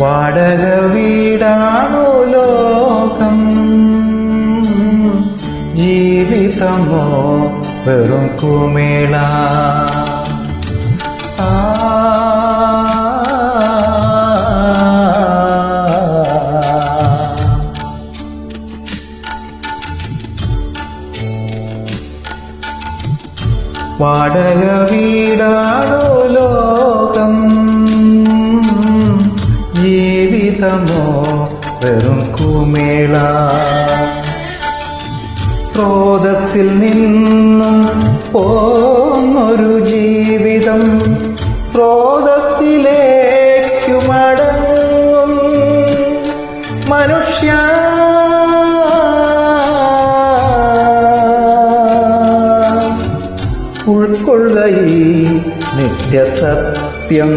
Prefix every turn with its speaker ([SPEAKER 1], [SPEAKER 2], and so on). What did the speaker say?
[SPEAKER 1] വാടക വീടാണോ ലോകം? ജീവിതമോ വെറും കുമിള? വാടക വീടാണോ ജീവിതമോ വെറും കുമേള. സ്രോതസ്സിൽ നിന്നും പോന്നൊരു ജീവിതം സ്രോതസ്സിലേക്കു മടങ്ങും. മനുഷ്യ. ഉൾക്കൊള്ളൈ നിത്യസത്യം.